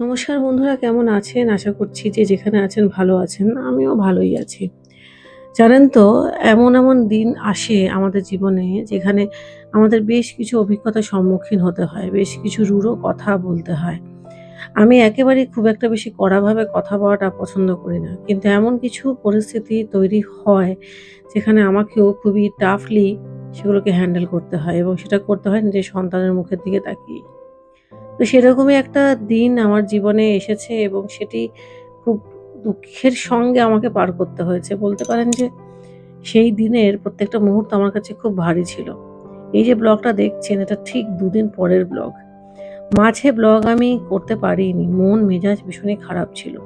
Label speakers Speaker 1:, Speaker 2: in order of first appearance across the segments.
Speaker 1: নমস্কার বন্ধুরা কেমন আছেন? আশা করছি যে যেখানে আছেন ভালো আছেন। আমিও ভালোই আছি। জানেন তো এমন, এমন দিন আসে আমাদের জীবনে যেখানে আমাদের বেশ কিছু অভিজ্ঞতার সম্মুখীন হতে হয়। বেশ কিছু রূঢ় কথা বলতে হয়। আমি একেবারেই খুব একটা বেশি কড়াভাবে কথা বলাটা পছন্দ করি না। কিন্তু এমন কিছু পরিস্থিতি তৈরি হয় যেখানে আমাকেও খুবই টাফলি সেগুলোকে হ্যান্ডেল করতে হয় এবং সেটা করতে হয় নিজের সন্তানের মুখের দিকে তাকিয়ে। তো সেরকমই একটা দিন আমার জীবনে এসেছে এবং সেটি খুব দুঃখের সঙ্গে আমাকে পার করতে হয়েছে। বলতে পারেন যে সেই দিনের প্রত্যেকটা মুহূর্ত আমার কাছে খুব ভারী ছিল। এই যে ব্লগটা দেখছেন, এটা ঠিক দুদিন পরের ব্লগ। মাঝে ব্লগ আমি করতে পারিনি। মন মেজাজ ভীষণই খারাপ ছিল।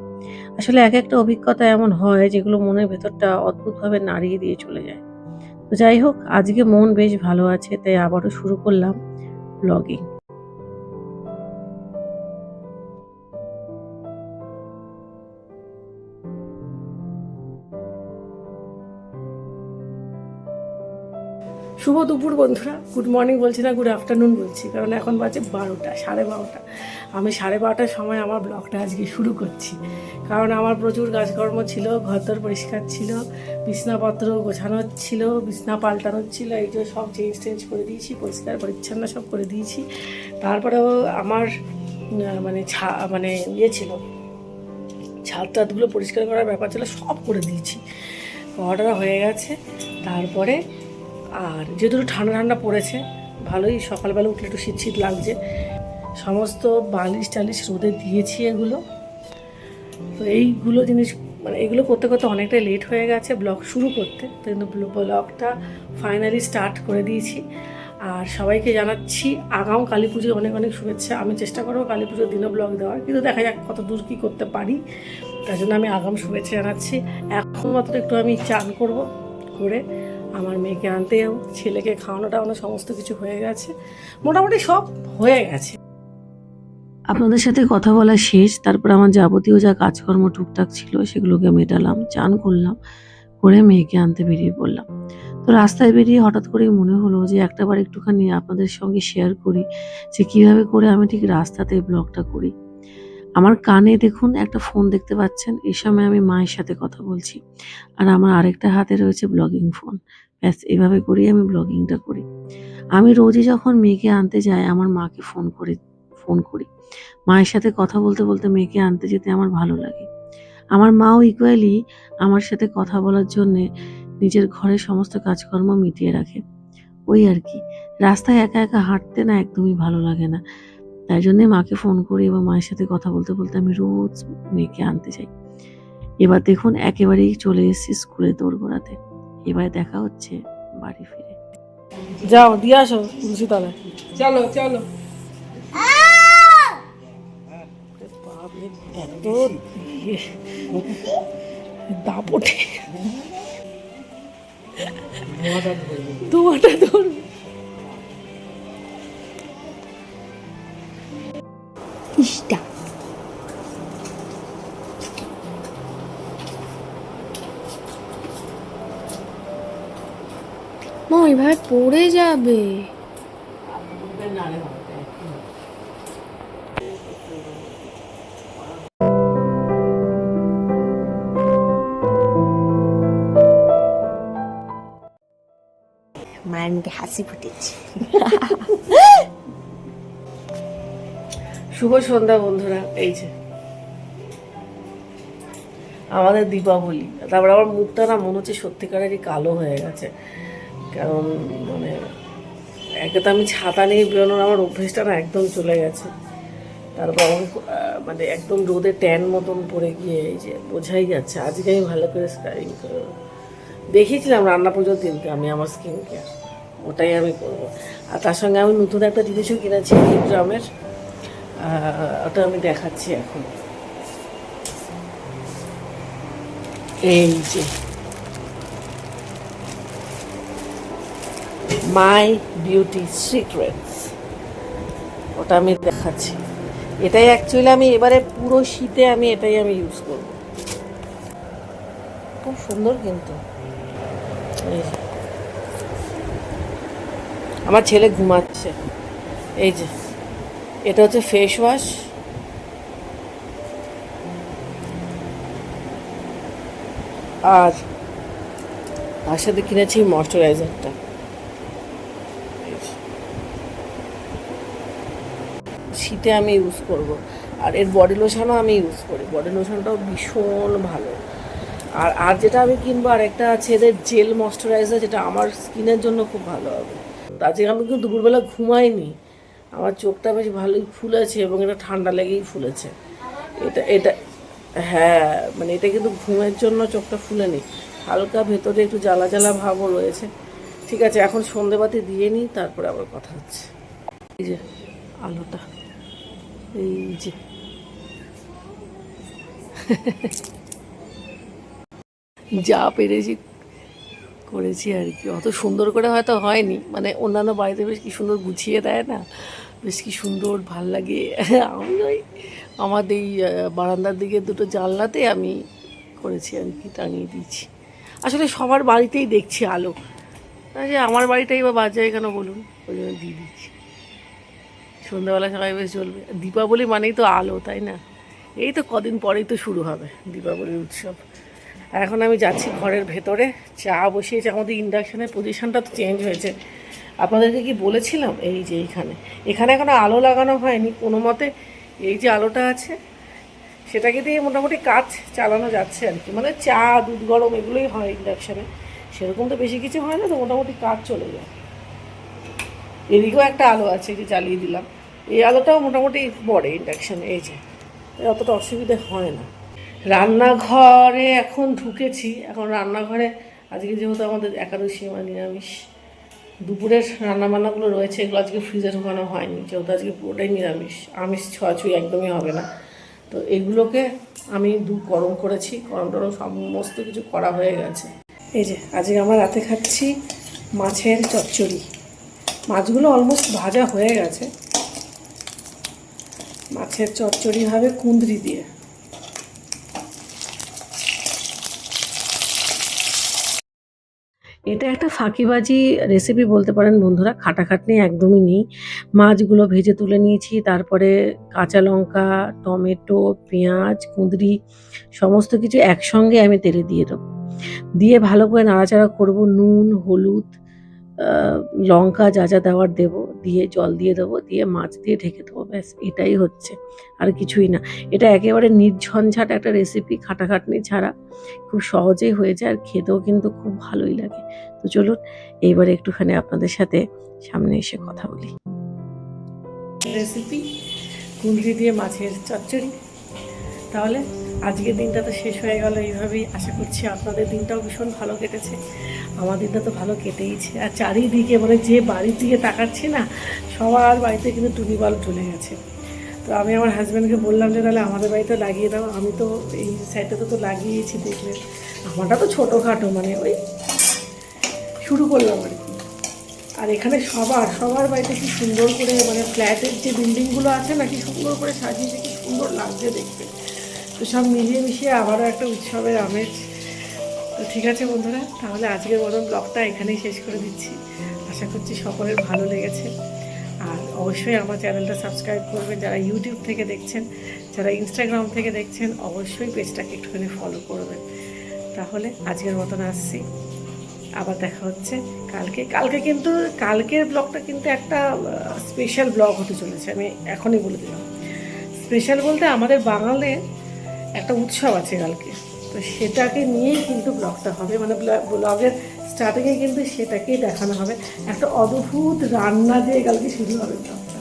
Speaker 1: আসলে এক একটা অভিজ্ঞতা এমন হয় যেগুলো মনের ভেতরটা অদ্ভুতভাবে নাড়িয়ে দিয়ে চলে যায়। তো যাই হোক, আজকে মন বেশ ভালো আছে, তাই আবারও শুরু করলাম ব্লগিং। শুভ দুপুর বন্ধুরা। গুড মর্নিং বলছি না গুড আফটারনুন বলছি। কারণ এখন বাজে বারোটা, সাড়ে বারোটা। আমি সাড়ে বারোটার সময় আমার ব্লগটা আজকে শুরু করছি। কারণ আমার প্রচুর কাজকর্ম ছিল, ঘরদর পরিষ্কার ছিল, বিছনাপত্র গোছানো ছিল, বিছনা পাল্টানোর ছিল, এই যে সব চেঞ্জ টেঞ্জ করে দিয়েছি, পরিষ্কার, পরিচ্ছন্ন সব করে দিয়েছি। তারপরেও আমার মানে ছা মানে ইয়ে ছিল ছাদ টাদগুলো পরিষ্কার করার ব্যাপার ছিল, সব করে দিয়েছি। অর্ডার হয়ে গেছে। তারপরে আর যেহেতু ঠান্ডা ঠান্ডা পড়েছে, ভালোই সকালবেলা উঠলে একটু শীত শীত লাগছে। সমস্ত বালিশ টালিশ রোদে দিয়েছি এগুলো। তো এইগুলো জিনিস মানে এগুলো করতে করতে অনেকটাই লেট হয়ে গেছে ব্লগ শুরু করতে। তো কিন্তু ব্লগটা ফাইনালি স্টার্ট করে দিয়েছি। আর সবাইকে জানাচ্ছি, আগাম কালী পুজোর অনেক অনেক শুভেচ্ছা। আমি চেষ্টা করব কালী পুজোর দিনও ব্লগ দেওয়ার, কিন্তু দেখা যাক কত দূর কী করতে পারি। তার জন্য আমি আগাম শুভেচ্ছা জানাচ্ছি। এখন মাত্র একটু আমি চান করব করে। আমার মেয়েকে আনতে যাব, ছেলেকে খাওয়ানো টাওয়ানো সমস্ত কিছু হয়ে গেছে। মোটামুটি সব হয়ে গেছে। আপনাদের সাথে কথা বলা শেষ, তারপর আমার যাবতীয় যা কাজকর্ম টুকটাক ছিল সেগুলোকে মেটালাম, চান করলাম, করে মেয়েকে আনতে বেরিয়ে পড়লাম। তো রাস্তায় বেরিয়ে হঠাৎ করেই মনে হলো যে একটাবার একটুখানি আপনাদের সঙ্গে শেয়ার করি যে কীভাবে করে আমি ঠিক রাস্তাতে ব্লগটা করি। আমার কানে দেখুন একটা ফোন দেখতে পাচ্ছেন। এই সময় আমি মায়ের সাথে কথা বলছি। আর আমার আরেকটা হাতে রয়েছে ব্লগিং ফোন। ব্যাস, এভাবে করেই আমি ব্লগিংটা করি। আমি রোজই যখন মেয়েকে আনতে যাই, আমার মাকে ফোন করে, ফোন করি। মায়ের সাথে কথা বলতে বলতে মেয়েকে আনতে যেতে আমার ভালো লাগে। আমার মাও ইকুয়ালি আমার সাথে কথা বলার জন্যে নিজের ঘরের সমস্ত কাজকর্ম মিটিয়ে রাখে। ওই আর কি। রাস্তায় একা একা হাঁটতে না একদমই ভালো লাগে না। তাই জন্যে মাকে ফোন করি এবং মায়ের সাথে কথা বলতে বলতে আমি রোজ মেয়েকে আনতে যাই এবার দেখুন একেবারেই চলে এসেছি স্কুলে দৌড় দৌড়গোড়াতে এবার দেখা হচ্ছে বাড়ি ফিরে। যাও দিয়ে আসো তুলসীতলায়
Speaker 2: চলো চলো।
Speaker 1: বাপরে এত দাপটে ধোঁয়াটা ধরবে।
Speaker 2: মা পড়ে যাবে। মায়ের মুখে হাসি ফুটেছে।
Speaker 1: শুভ সন্ধ্যা বন্ধুরা এই যে। আমাদের দীপাবলি। তারপর আমার মুখটা না মনে হচ্ছে সত্যিকারেরই কালো হয়ে গেছে। কারণ মানে একে তো আমি ছাতা নিয়ে বেরোনোর আমার অভ্যেসটা না একদম চলে গেছে। তারপর আমাকে মানে একদম রোদে ট্যান মতন পড়ে গিয়ে এই যে বোঝাই যাচ্ছে, আজকে আমি ভালো করে স্কারিং করব দেখিয়েছিলাম রান্না পুজোর দিনকে আমি আমার স্কিন কেয়ার ওটাই আমি করব। আর তার সঙ্গে আমি নতুন একটা জিনিসও কিনেছি গ্রামের ওটা আমি দেখাচ্ছি এখন। এই যে মাই বিউটি সিক্রেটস ওটা আমি দেখাচ্ছি। এটাই অ্যাকচুয়ালি আমি এবারে পুরো শীতে আমি এটাই আমি ইউজ করব। খুব সুন্দর কিন্তু। আমার ছেলে ঘুমাচ্ছে। এই যে। এটা হচ্ছে ফেস ওয়াশ আর তার সাথে কিনেছি ময়শ্চারাইজারটা শীতে আমি ইউজ করব। আর এর বডি লোশনও আমি ইউজ করি। বডি লোশনটাও ভীষণ ভালো। আর আর যেটা আমি কিনবো, আর একটা আছে এদের জেল ময়শ্চারাইজার যেটা আমার স্কিনের জন্য খুব ভালো হবে। আজকে আমি কিন্তু দুপুরবেলা ঘুমাইনি। আমার চোখটা বেশ ভালোই ফুলেছে এবং এটা ঠান্ডা লেগেই ফুলেছে। এটা এটা হ্যাঁ মানে এটা কিন্তু ঘুমের জন্য চোখটা ফুলেনি। হালকা ভেতরে একটু জ্বালা জ্বালা ভাবও রয়েছে। ঠিক আছে, এখন সন্ধেবাতি দিয়ে নিই, তারপরে আবার কথা হচ্ছে। এই যে আলোটা। এই যে। যা পেরেছি করেছি আর কি। অত সুন্দর করে হয়তো হয়নি। মানে অন্যান্য বাড়িতে বেশ কি সুন্দর গুছিয়ে দেয় না? বেশ কি সুন্দর, ভালো লাগে। আমি ওই আমাদের এই বারান্দার দিকে দুটো জানলাতে আমি করেছি আর কি, টাঙিয়ে দিয়েছি। আসলে সবার বাড়িতেই দেখছি আলো। যে আমার বাড়িটাই বা বাজায় কেন বলুন? ওই জন্য দিয়ে দিচ্ছি। সন্ধ্যাবেলা সবাই বেশ চলবে। দীপাবলি মানেই তো আলো, তাই না? এই তো কদিন পরেই তো শুরু হবে দীপাবলির উৎসব। আর এখন আমি যাচ্ছি ঘরের ভেতরে, চা বসিয়েছি। আমাদের ইন্ডাকশানের পজিশানটা তো চেঞ্জ হয়েছে। আপনাদেরকে কি বলেছিলাম? এই যে এইখানে এখানে এখনও আলো লাগানো হয়নি কোনো মতে। এই যে আলোটা আছে, সেটাকে দিয়ে মোটামুটি কাজ চালানো যাচ্ছে আর কি। মানে চা, দুধ গরম এগুলোই হয় ইন্ডাকশানে সেরকম তো বেশি কিছু হয় না, তো মোটামুটি কাজ চলে যায়। এদিকেও একটা আলো আছে যে জ্বালিয়ে দিলাম। এই আলোটাও মোটামুটি পড়ে ইন্ডাকশানে এই যে। অতটা অসুবিধে হয় না। রান্নাঘরে এখন ঢুকেছি। এখন রান্নাঘরে, আজকে যেহেতু আমাদের একাদশী, আমার নিরামিষ, দুপুরের রান্নাবান্নাগুলো রয়েছে, এগুলো আজকে ফ্রিজে ঢোকানো হয়নি। যেহেতু আজকে পুরোটাই নিরামিষ, আমিষ ছোঁয়াছুঁই একদমই হবে না। তো এগুলোকে আমি দু গরম করেছি, গরম টরম সমস্ত কিছু করা হয়ে গেছে। এই যে, আজকে আমার রাতে খাচ্ছি মাছের চচ্চড়ি। মাছগুলো অলমোস্ট ভাজা হয়ে গেছে। মাছের চচ্চড়ি হবে কুঁদরি দিয়ে। এটা একটা ফাঁকিবাজি রেসিপি বলতে পারেন বন্ধুরা, খাটাখাটনি একদমই নেই। মাছগুলো ভেজে তুলে নিয়েছি, তারপরে কাঁচা লঙ্কা, টমেটো, পেঁয়াজ, কুঁদরি, সমস্ত কিছু একসঙ্গে আমি তেলে দিয়ে দেবো। দিয়ে ভালো করে নাড়াচাড়া করব, নুন, হলুদ লঙ্কা যা যা দেওয়ার দেবো, দিয়ে জল দিয়ে দেবো, দিয়ে মাছ দিয়ে ঢেকে দেবো, ব্যাস, এটাই হচ্ছে। আর কিছুই না। এটা একেবারে নির্ঝঞ্ঝাট একটা রেসিপি খাটাখাটনি ছাড়া খুব সহজেই হয়ে যায়, আর খেতেও কিন্তু খুব ভালোই লাগে। তো চলুন, এইবারে একটুখানি আপনাদের সাথে সামনে এসে কথা বলি। রেসিপি কুঁদরি দিয়ে মাছের চচ্চড়ি। তাহলে আজকের দিনটা তো শেষ হয়ে গেল এইভাবেই। আশা করছি আপনাদের দিনটাও ভীষণ ভালো কেটেছে। আমার দিনটা তো ভালো কেটেইছে। আর চারিদিকে মানে যে বাড়ির দিকে তাকাচ্ছি না, সবার বাড়িতে কিন্তু টুনি বাল্ব চলে গেছে। তো আমি আমার হাজব্যান্ডকে বললাম যে, তাহলে আমাদের বাড়িতে লাগিয়ে দাও। আমি তো এই সাইডটাতে তো লাগিয়েছি দেখলেন আমারটা তো ছোটোখাটো মানে ওই শুরু করলাম আর কি। আর এখানে সবার সবার বাড়িতে কি সুন্দর করে মানে ফ্ল্যাটের যে বিল্ডিংগুলো আছে না, কি সুন্দর করে সাজিয়েছে, কি সুন্দর লাগছে দেখতে। তো সব মিলিয়ে মিশিয়ে আবারও একটা উৎসবের আমেজ। তো ঠিক আছে বন্ধুরা, তাহলে আজকের মতন ব্লগটা এখানেই শেষ করে দিচ্ছি। আশা করছি সকলের ভালো লেগেছে। আর অবশ্যই আমার চ্যানেলটা সাবস্ক্রাইব করবেন। যারা ইউটিউব থেকে দেখছেন, যারা ইনস্টাগ্রাম থেকে দেখছেন, অবশ্যই পেজটাকে একটুখানি ফলো করবেন। তাহলে আজকের মতন আসছি। আবার দেখা হচ্ছে কালকে। কালকে কিন্তু, কালকের ব্লগটা কিন্তু একটা স্পেশাল ব্লগ হতে চলেছে। আমি এখনই বলে দিলাম। স্পেশাল বলতে আমাদের বাঙালে একটা উৎসব আছে কালকে। তো সেটাকে নিয়েই কিন্তু ব্লগটা হবে। মানে ব্লগের স্টার্টিংয়ে কিন্তু সেটাকেই দেখানো হবে। একটা অদ্ভুত রান্না দিয়ে কালকে শুরু হবে ব্লগটা।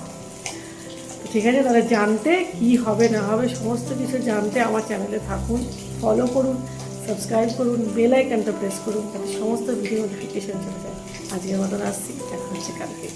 Speaker 1: ঠিক আছে, তাহলে জানতে কি হবে, না হবে, সমস্ত কিছু জানতে আমার চ্যানেলে থাকুন ফলো করুন সাবস্ক্রাইব করুন বেল আইকনটা প্রেস করুন সমস্ত ভিডিও নোটিফিকেশন চলে যায়। আজকের মতন আসছি, দেখা হচ্ছে কালকে।